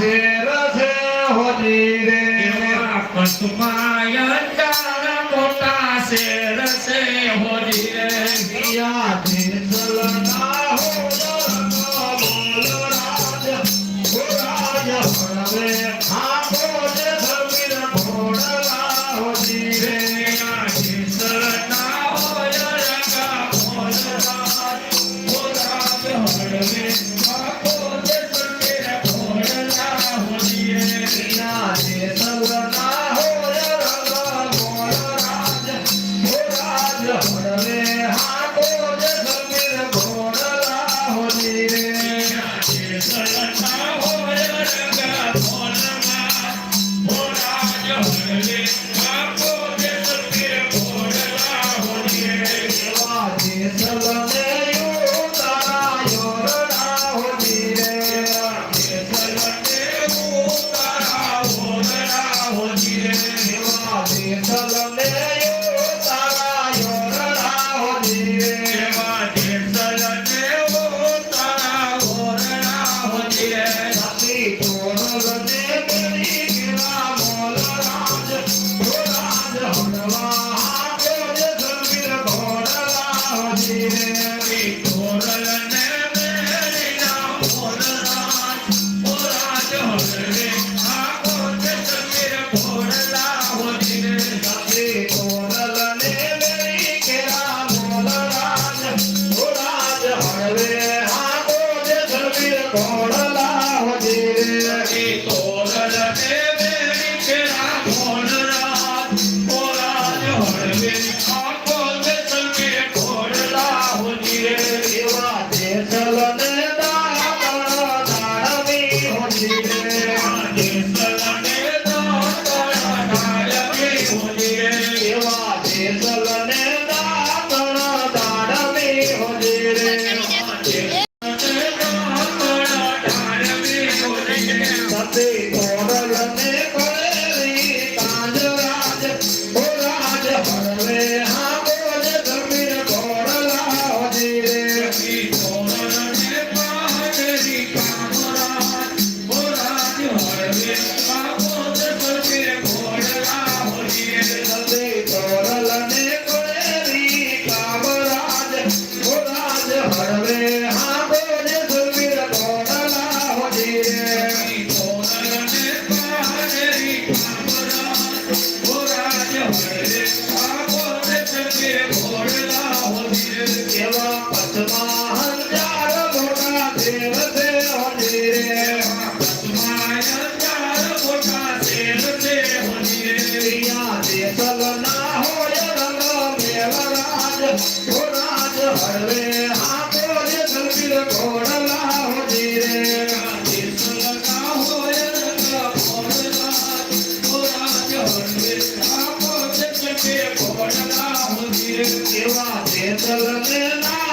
રથે રથે હોજી રે. કસ્તુમાય તારા મોટા શેર સે Amen. day. திருவா சேர்ந்ததற்கு நான்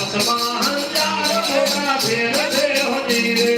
મહાન ચાર મોટા ફેર ફેર હોતી રે.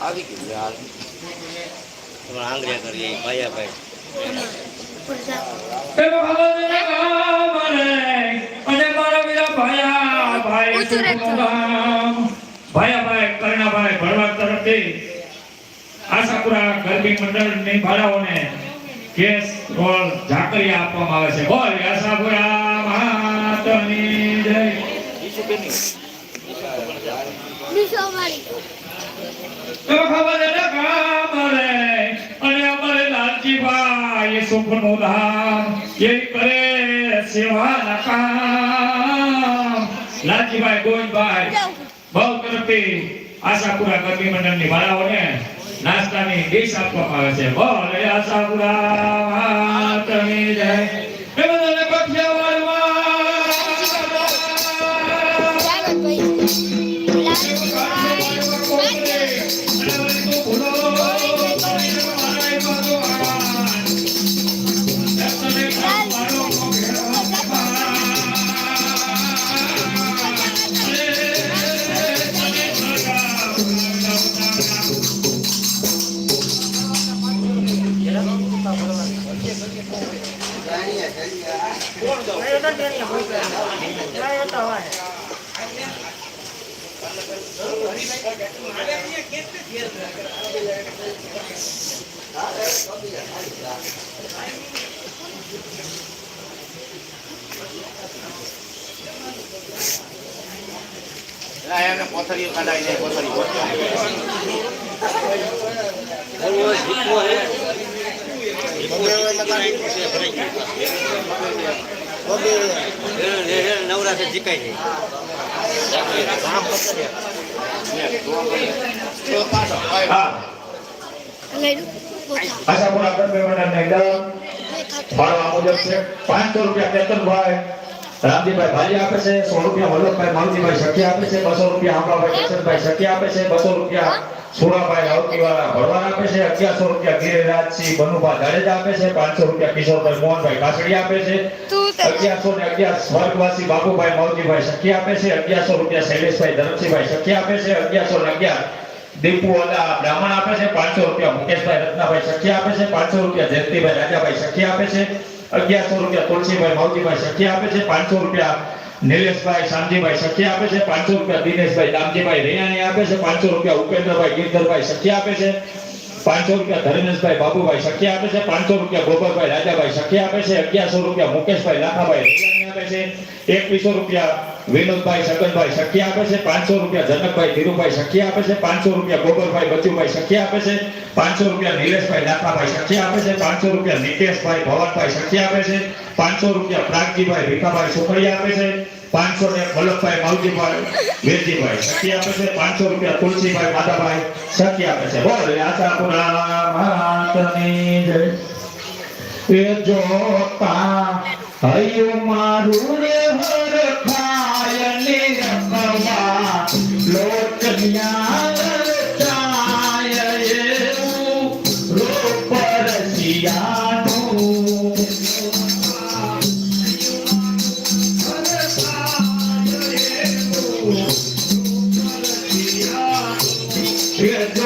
આવી ગયું હાલ તમારા આંગળીયા કરીએ ભાયા ભાઈ ભાઈ કરણાભાઈ ભરવાડ તરફથી આશાપુરા ગરબી મંડળની ભાડાઓને કેસ રોલ ઝાકરિયા આપવામાં આવે છે. બોલ, આશાપુરા માતની જય. તો એ કરે સેવાના કામ. લાલજીભાઈ ગોવિંદભાઈ બહુ તરફથી આશાપુરા ગરબી મંડળની ભાડાઓને નાસ્તાની ડીશ આપવામાં આવે છે. બોલ આશાપુરા માતની જય. બધાને કઠિયાવાડમાં ના કાઢાવી જાય કોથળી જીતવો હે જીતવો છે ભરાઈ ગયું હે, હે, નવરાત્રે જીકાય છે કામ પતે હા આશાપુરા ગરબી એકદમ ભાડવા મુજબ છે. પાંચસો રૂપિયા કેતનભાઈ રામજીભાઈ ભાઈ આપે છે સો રૂપિયા વલ્લભભાઈ માવજીભાઈ સખી આપે છે બસો રૂપિયા આંબાભાઈ કિશનભાઈ સખી આપે છે બસો રૂપિયા સુરાભાઈ વાળા ભરવાડ આપે છે અગિયારસો રૂપિયા ગિરિરાજસિંહ બનુભા જાડેજા આપે છે પાંચસો રૂપિયા કિશોરભાઈ મોહનભાઈ કાસડી આપે છે અગિયારસો ને અગિયાર સ્વર્ગવાસી બાબુભાઈ માવજીભાઈ સખી આપે છે અગિયારસો રૂપિયા શૈલેષભાઈ ધરમસિંહભાઈ સખી આપે છે અગિયારસો ને અગિયાર દીપુ બ્રાહ્મણ આપે છે પાંચસો રૂપિયા મુકેશભાઈ રત્નાભાઈ સખી આપે છે પાંચસો રૂપિયા જયંતિભાઈ રાજાભાઈ સખી આપે છે અગિયારસો રૂપિયા તુલસીભાઈ માવજીભાઈ સખી આપે છે, પાંચસો રૂપિયા નિલેશભાઈ શામજીભાઈ સખી આપે છે, પાંચસો રૂપિયા દિનેશભાઈ દામજીભાઈ રૈયાણી આપે છે, પાંચસો રૂપિયા ઉપેન્દ્રભાઈ ગીરધરભાઈ સખી આપે છે, પાંચસો રૂપિયા ધર્મેશભાઈ બાબુભાઈ સખી આપે છે, પાંચસો રૂપિયા ગોબરભાઈ રાજાભાઈ સખી આપે છે, અગિયારસો રૂપિયા મુકેશભાઈ લાખાભાઈ પાંચસો રૂપિયા જનકભાઈ છે. પાંચસો રૂપિયા ગોબરભાઈ તુલસીભાઈ, માધાભાઈ સખી આપે છે. બોલ આશાપુરા માતની હૈયું મારું રે હર ખાય ને રખવા લોટન્યા ચાય એવું રોપર સિયાનું એ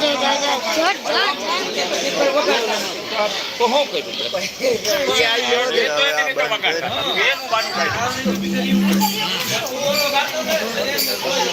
જા જા જા જા જા જા જા તો શું કર્યું